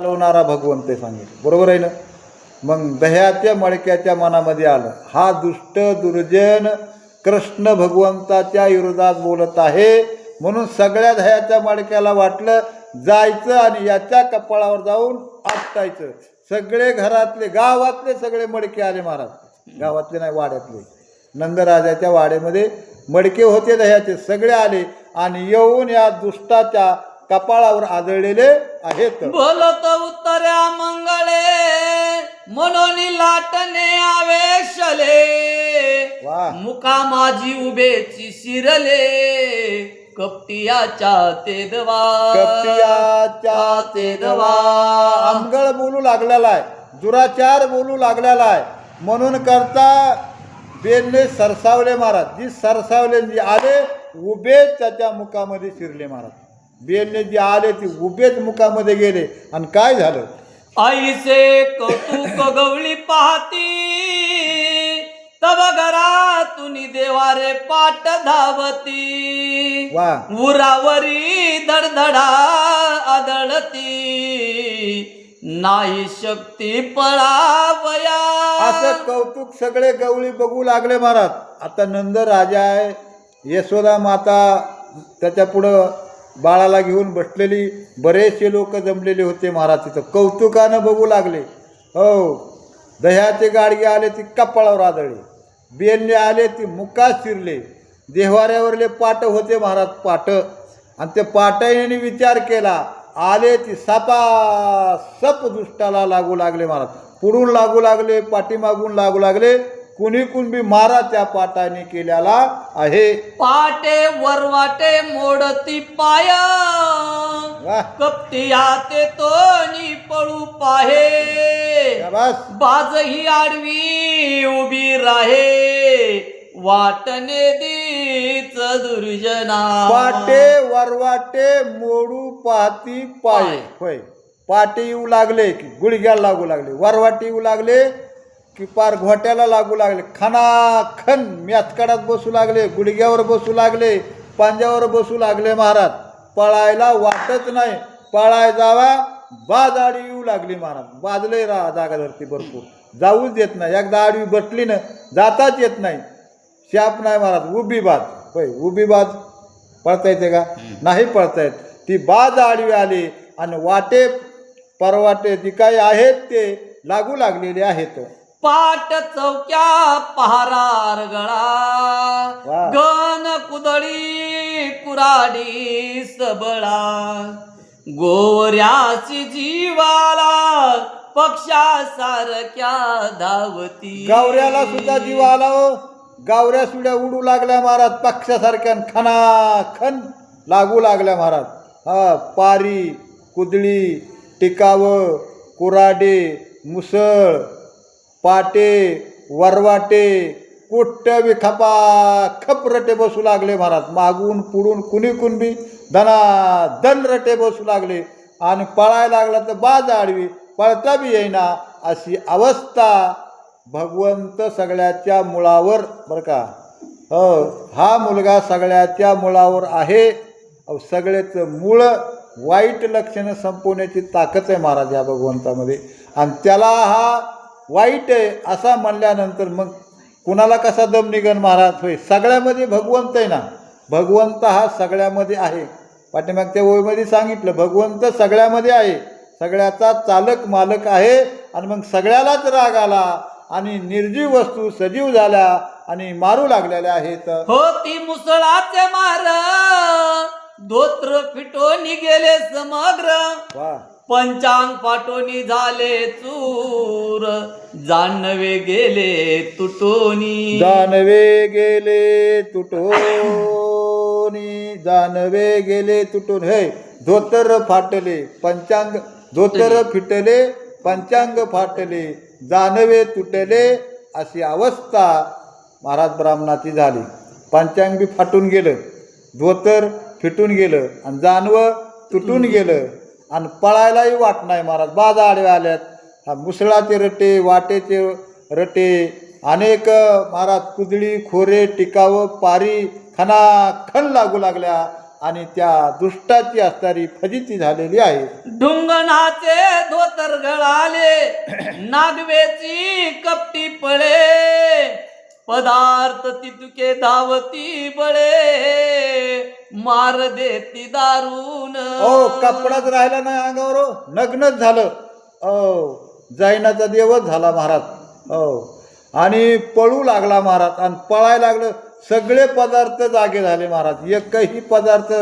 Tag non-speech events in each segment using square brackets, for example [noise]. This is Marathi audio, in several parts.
चालवणारा भगवंत सांगितलं बरोबर आहे ना? मग दह्याच्या मडक्याच्या मनामध्ये आलं. हा दुष्ट दुर्जन कृष्ण भगवंताच्या विरोधात बोलत आहे. म्हणून सगळ्या दह्याच्या मडक्याला वाटलं जायचं आणि याच्या कपाळावर जाऊन आपटायचं. सगळे घरातले गावातले सगळे मडके आले महाराज. गावातले नाही वाड्यातले. नंदराजाच्या वाड्यामध्ये मडके होते दह्याचे. सगळे आले आणि येऊन या दुष्टाच्या कपाळावर आदळलेले आहेत. बोलत उत्तऱ्या मंगळे म्हणून लाटणे आवेशले. वा. मुका माझी उभेची शिरले कपटियाच्या ते दवा कपटियाच्या ते दवा आमगळ बोलू लागलेला आहे दुराचार बोलू लागलेला आहे म्हणून करता बेनने सरसावले महाराज. जी सरसावले जी आले उभेच त्याच्या मुखामध्ये शिरले महाराज. बेनने जी आले ती उभेच मुखामध्ये गेले. आणि काय झालं? आईचे कौतुक गवळी पाहती. तब घरातून देवारे पाट धावती. वा. उरावरी धडधडा आदळती. नाही शक्ती पळावया. असं कौतुक सगळे गवळी बघू लागले महाराज. आता नंद राजा आहे यशोदा माता त्याच्या पुढं बाळाला घेऊन बसलेली बरेचसे लोक जमलेले होते महाराज तिथं. कौतुकानं बघू लागले. हो दह्याचे गाडगे आले ती कपाळावर आदळले. बेलने आले ती मुकात शिरले. देवाऱ्यावरले पाट होते महाराज पाट. आणि ते पाटाने विचार केला. आले ती सापा सप दुष्टाला लागू लागले महाराज. पुढून लागू लागले पाठीमागून लागू लागले. कुणी कुणबी मारा त्या पाटाने केलेला आहे. पाटे वरवाटे मोडती पाया. कपटिया ते तोनी पळू पाहे. बाज ही आडवी उभी राहे. वाटणे दीच दुर्जना. पाटे वरवाटे मोडू पाहती पाय. होय. पाटे येऊ लागले की गुडघ्याला लागू लागले. वरवाटे येऊ लागले की पार घोट्याला लागू लागले. खनाखन म्याचकाडात बसू लागले गुडघ्यावर बसू लागले पांज्यावर बसू लागले महाराज. पळायला वाटत नाही. पळाय जावा बाज आडी येऊ लागली महाराज. बाजले रा जागा धरती भरपूर. जाऊच देत नाही. एकदा आडवी बसली ना जाताच येत नाही. शाप नाही महाराज. उभी बाज. होय उभी बाज. पळता येते का? नाही पळता येत ती बाज आडवी आली आणि वाटे परवाटे जी काही आहेत ते लागू लागलेले आहेत. पाट चौक्या पहारार गळा. गण कुदळी कुराडी सबळा. गोऱ्याची जीवाला पक्षासारख्या धावती. गावऱ्याला सुद्धा जीव आला हो. गावऱ्या सुड्या उडू लागल्या महाराज पक्षासारख्या खनाखन लागू लागल्या महाराज. हा पारी कुदळी टिकावं कुराडे मुसळ पाटे वरवाटे कुट्ट बी खपा बसू लागले महाराज. मागून पुडून कुणी कुणबी धना धन रटे बसू लागले. आणि पळायला लागला तर बाज आडवी पळता बी येईना अशी अवस्था भगवंत सगळ्याच्या मुळावर बरं का? हो हा मुलगा सगळ्याच्या मुळावर आहे. सगळ्याचं मूळ वाईट लक्षणं संपवण्याची ताकद आहे महाराज या भगवंतामध्ये. आणि त्याला हा वाईट आहे असा म्हणल्यानंतर मग कुणाला कसा दम निघन महाराज? होय सगळ्यामध्ये भगवंत आहे ना. भगवंत हा सगळ्यामध्ये आहे. पाठीमागच्या ओळीमध्ये सांगितलं भगवंत सगळ्यामध्ये आहे. सगळ्याचा चालक मालक आहे आणि मग सगळ्यालाच राग आला आणि निर्जीव वस्तू सजीव झाल्या आणि मारू लागलेल्या आहेत. होती मुसळाचे मार धोत्र फिटोनी गेले समग्र. वा. पंचांग पाटोनी झाले चूर. जाणवे गेले तुटोनी. जानवे गेले तुटोनी. जानवे गेले तुटून. हे धोतर फाटले पंचांग धोतर फिटले. पंचांग फाटले जानवे तुटले अशी अवस्था महाराज ब्राह्मणाची झाली. पंचांग बी फाटून गेलं धोतर फिटून गेलं आणि जानवं तुटून गेलं. आणि पळायलाही वाट नाही महाराज. बाजा आडवे आल्यात हा मुसळाचे रटे वाटेचे रटे अनेक महाराज कुदळी खोरे टिकावं पारी खनाखन लागू लागल्या आणि त्या दुष्टाची असणारी फजिती झालेली आहे. ढुंगणाचे धोतर गळाले नागवेची कपटी पळे. पदार्थ तितुके धावती बळे मार देती दारून ओ कपडाच राहिला नाही अंगावर हो. नग्नच झालं. ओ जैनाचा देवच झाला महाराज. हो आणि पळू लागला महाराज आणि पळायला लागलं. सगळे पदार्थ जागे झाले महाराज. एकही पदार्थ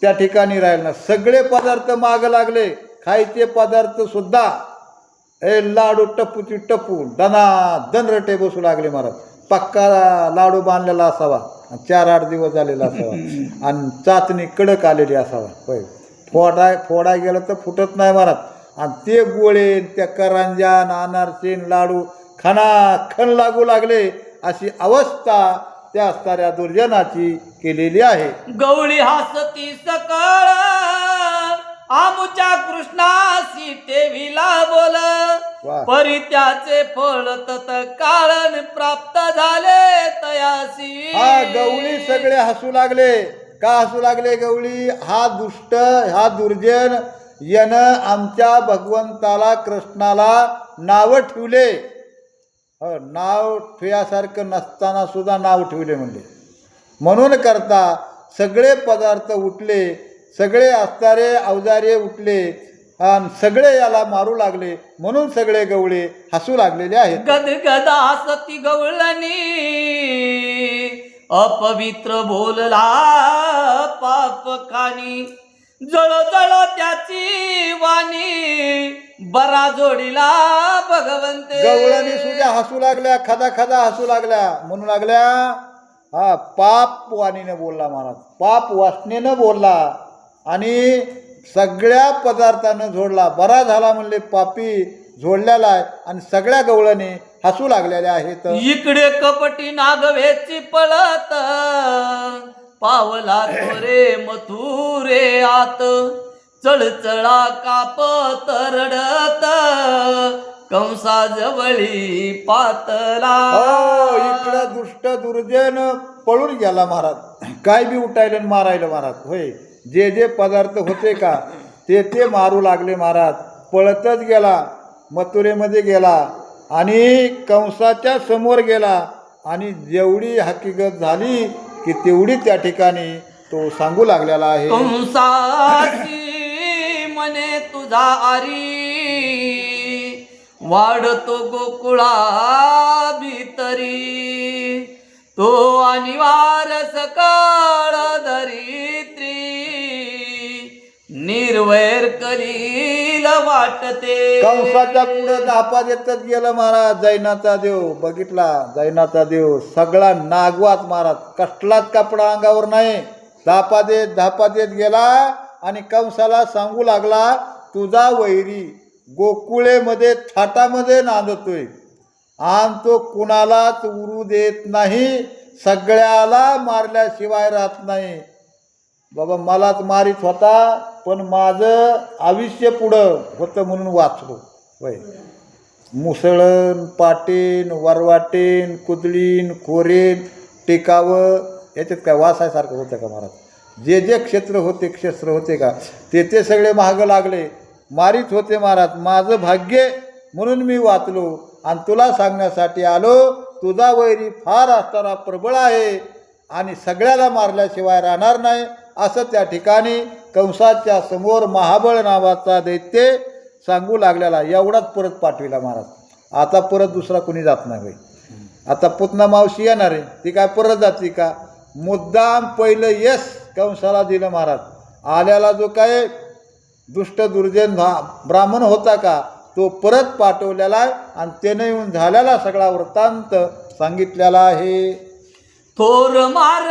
त्या ठिकाणी राहिले ना सगळे पदार्थ मागं लागले. खायचे पदार्थ सुद्धा ए लाडू टप्पूची टप्पू दना दनरटे बसू लागले महाराज. पक्का लाडू बांधलेला असावा. आणि चार आठ दिवस झालेला असावा. [laughs] आणि चाचणी कडक आलेली असावा. होय. फोडा फोडा गेलं तर फुटत नाही महाराज आणि ते गोळे त्या करंजान अनारसेन लाडू खना खण लागू लागले अशी अवस्था त्या असणाऱ्या दुर्जनाची केलेली आहे. गवळी हसती सकळ. आमुच्या कृष्णासी टेविला बोल. परित्याचे फळ तत काळन प्राप्त झाले तयासी. हा गवळी सगळे हसू लागले. का हसू लागले गवळी? हा दुष्ट हा दुर्जन यानं आमच्या भगवंताला कृष्णाला नावं ठेवले. नाव ठेवासारखं नसताना सुद्धा नाव ठेवले म्हणजे म्हणून करता सगळे पदार्थ उठले. सगळे असणारे अवजारे उठले आणि सगळे याला मारू लागले. म्हणून सगळे गवळे हसू लागलेले आहेत. गदगदा हसती गवळणी अपवित्र बोलला पाप खानी जळ जळ त्याची वाणी बरा जोडीला भगवंते. गवळणी सुद्धा हसू लागल्या खदा खदा हसू लागल्या. म्हणू लागल्या हा पाप वाणीनं बोलला महाराज. पाप वासनेनं बोलला. आणि सगळ्या पदार्थानं जोडला. बरा झाला म्हणले पापी जोडलेला आहे आणि सगळ्या गवळणी हसू लागलेल्या आहेत. इकडे कपटी नागवेची पळत पावला तोरे मथुरे आत चळचळा कापत रडत कंसा जवळी पातला. हो इकडं दुष्ट दुर्जन पळून गेला महाराज. काय बी उठायला मारायला महाराज होय. जे जे पदार्थ होते का ते ते मारू लागले महाराज. पळतच गेला मथुरेमध्ये गेला आणि कंसाच्या समोर गेला आणि जेवढी हकीकत झाली की तेवढी त्या ठिकाणी तो सांगू लागलेला आहे. कंसाची मने तुझा आरी वाढतो गोकुळा भीतरी. तो अनिवार सकाळ धरी निर्वैर करील वाटते. कंसाच्या पुढे दापा देतच गेलं महाराज जैनाचा देव. बघितला जैनाचा देव. सगळा नागवाच महाराज. कसलाच कपडा अंगावर नाही. धापा देत धापा देत गेला आणि कंसाला सांगू लागला तुझा वैरी गोकुळेमध्ये थाटामध्ये नांदतोय. आणि तो कुणालाच उरू देत नाही. सगळ्याला मारल्याशिवाय राहत नाही. बाबा मलाच मारित होता पण माझं आयुष्य पुढं होतं म्हणून वाचलो. वय मुसळण पाटीन वरवाटीन कुदळीन कोरेन टेकावं याच्यात काय वासायसारखं होतं का महाराज? जे जे क्षेत्र होते क्षेत्र होते का ते ते सगळे महाग लागले. मारित होते महाराज माझं भाग्य म्हणून मी वाचलो. आणि तुला सांगण्यासाठी आलो तुझा वैरी फार असताना प्रबळ आहे. आणि सगळ्याला मारल्याशिवाय राहणार नाही. असं त्या ठिकाणी कंसाच्या समोर महाबळ नावाचा दैत्य सांगू लागलेला. एवढाच परत पाठविला महाराज. आता परत दुसरा कोणी जात नाही आता पुतना मावशी येणार आहे. ती काय परत जाते का? मुद्दाम पहिलं यश कंसाला दिलं महाराज. आल्याला जो काय दुष्ट दुर्जन भा- ब्राह्मण होता का तो परत पाठवलेला आहे आणि त्याने येऊन झालेला सगळा वृत्तांत सांगितलेला आहे. थोर मार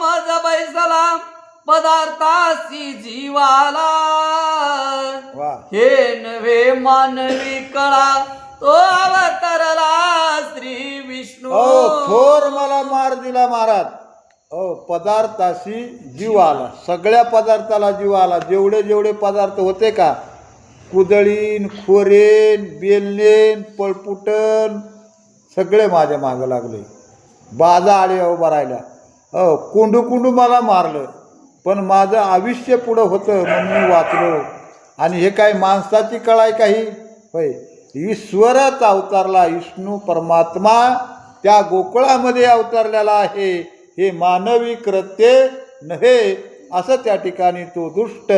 माझा बैसला. पदार्थासी जीवाला. वा. हे नव्हे मानवी कळा तो अवतरला श्री विष्णू. थोर मला मार दिला महाराज. हो पदार्थाशी जीव आला सगळ्या पदार्थाला जीव आला जेवढे जेवढे पदार्थ होते का? कुदळीन खोरेन बेलनेन पळपुटण सगळे माझ्या मागं लागले. बाजा आळे उभा राहिल्या. हो कुंडू कुंडू मला मारलं. पण माझं आयुष्य पुढं होतं म्हणून मी वाचलो. आणि हे काय माणसाची कळाय काही? होय. ईश्वरच अवतारला विष्णू परमात्मा त्या गोकुळामध्ये अवतरलेला आहे. हे मानवी कृत्य नव्हे. असं त्या ठिकाणी तो दुष्ट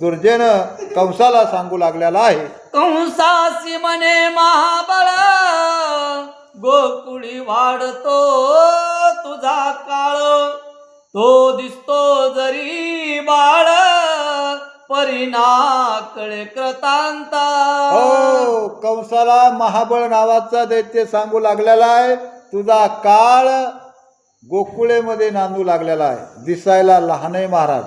दुर्जन कंसाला सांगू लागलेला आहे. कंसासी म्हणे महाबळ गोकुळी वाढतो तुझा काळ. तो दिसतो जरी बाळ परिणा कृतांता हो कंसाला महाबळ नावाचा दैत्य सांगू लागलेला आहे. तुझा काळ गोकुळेमध्ये नांदू लागलेला आहे. दिसायला लहान आहे महाराज.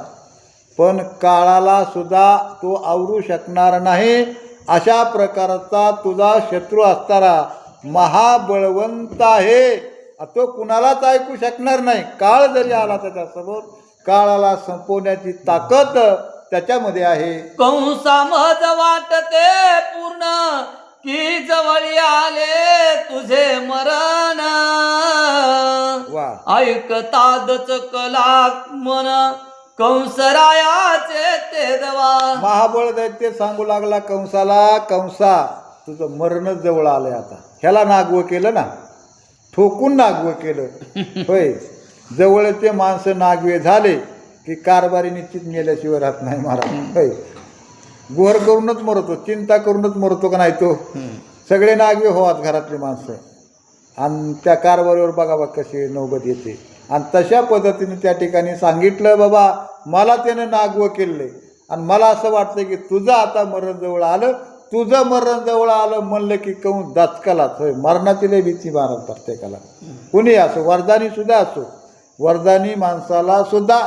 पण काळाला सुद्धा तो आवरू शकणार नाही. अशा प्रकारचा तुझा शत्रू असताना महाबळवंत आहे. तो कुणालाच ऐकू शकणार नाही. काळ जरी आला त्याच्यासमोर काळाला संपवण्याची ताकद त्याच्यामध्ये आहे. कंसा मज वाटते पूर्ण की जवळी आले तुझे मरण. वा. ऐकता कला मन कंसरायाचे ते दवा. महाबळ दैत्य सांगू लागला कंसाला कंसा तुझं मरणच जवळ आलंय आता. ह्याला नागवं केलं ना? ठोकून नागवं केलं. [laughs] होय. जवळचे माणसं नागवे झाले की कारभारी निश्चित मेल्याशिवाय राहत नाही महाराज. होय. गोहर करूनच मरतो चिंता करूनच मरतो का नाही तो? सगळे नागवे होवात घरातले माणसं. आणि त्या कारभारीवर बघा बा कशी नौबत येते. आणि तशा पद्धतीने त्या ठिकाणी सांगितलं बाबा मला त्यानं नागवं केलंय आणि मला असं वाटतं की तुझं आता मरण जवळ आलं तुझं मरण जवळ आलं म्हणलं की कहून दचकालाच होय मरणाची लय भीती महाराज प्रत्येकाला. कुणी असो वरदानी सुद्धा असो. वरदानी माणसाला सुद्धा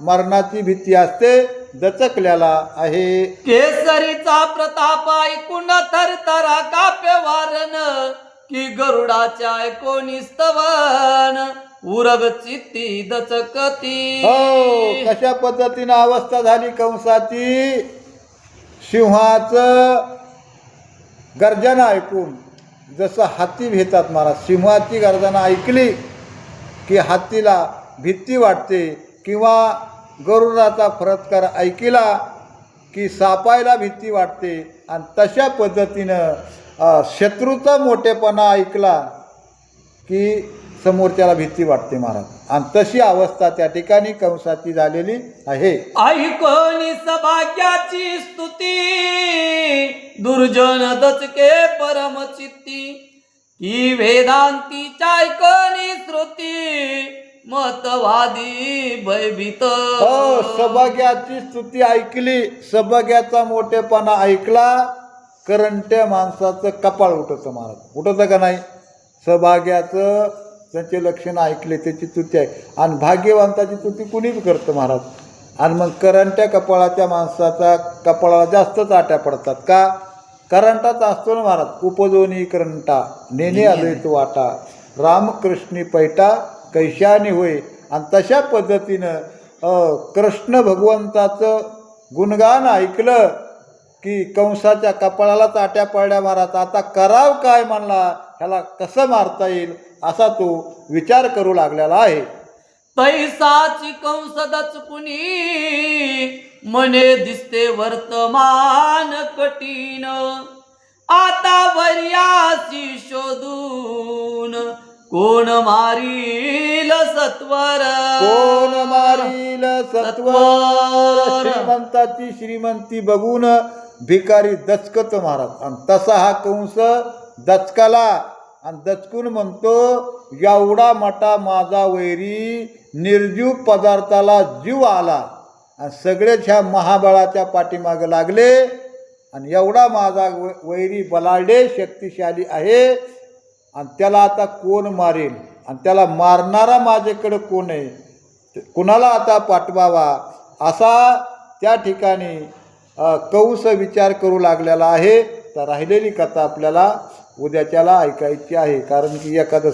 मरणाची भीती असते दचकल्याला आहे. केसरीचा प्रताप ऐकून थरथरा काप्य वारण की गरुडाच्या ऐकोनी स्तवन उरग चित्ती दचकती. हो कशा पद्धतीनं अवस्था झाली कंसाची? सिंहाचं गर्जना ऐकून जसं हाती भेतात महाराज सिंहाची गर्जना ऐकली की हातीला भीती वाटते किंवा गरुडाचा फरत्कार ऐकला की सापायला भीती वाटते. आणि तशा पद्धतीनं शत्रूचा मोठेपणा ऐकला की समोरच्याला भीती वाटते महाराज. आणि तशी अवस्था त्या ठिकाणी कंसाची झालेली आहे. ऐकोनी सभाग्याची स्तुती दुर्जन दचके परमचित्ती की वेदांतीच्या ऐकोनी श्रुती मतवादी भयभीत. हो सभाग्याची स्तुती ऐकली सभाग्याचा मोठेपणा ऐकला करंट्या माणसाचं कपाळ उठतं महाराज. उठतं का नाही? सभाग्याचं त्यांचे लक्षणं ऐकले त्याची स्तुती आहे. आणि भाग्यवंताची स्तुती कुणीच करतं महाराज? आणि मग करंट्या कपाळाच्या माणसाचा कपाळाला जास्तच आट्या पडतात का? करंटाच असतो ना महाराज उपजोनी करंटा नेने आलोय तो वाटा रामकृष्णी पैटा कैशानी होय. आणि तशा पद्धतीनं कृष्ण भगवंताचं गुणगान ऐकलं की कंसाच्या कपाळाला ताट्या पडल्या महाराज. आता कराव काय म्हणला? ह्याला कसं मारता येईल असा तो विचार करू लागलेला आहे. तैसाची कंस दचकुनी मने दिसते वर्तमान कठीण. आता वर्यासी शोधून कोण मारील सत्वर? कोण मारील सत्वर? श्रीमंताची श्रीमंती बघून भिकारी दचकत महाराज आणि तसा हा कंस दचकाला. आणि दचकून म्हणतो एवढा मोठा माझा वैरी निर्जीव पदार्थाला जीव आला. आणि सगळेच ह्या महाबळाच्या पाठीमागे लागले. आणि एवढा माझा वैरी बलाढे शक्तिशाली आहे. आणि त्याला आता कोण मारेल? आणि त्याला मारणारा माझ्याकडं कोण आहे? कुणाला आता पाठवावा? असा त्या ठिकाणी कौस विचार करू लागलेला आहे. तर राहिलेली कथा आपल्याला उद्याच्याला ऐकायची आहे कारण की एखादं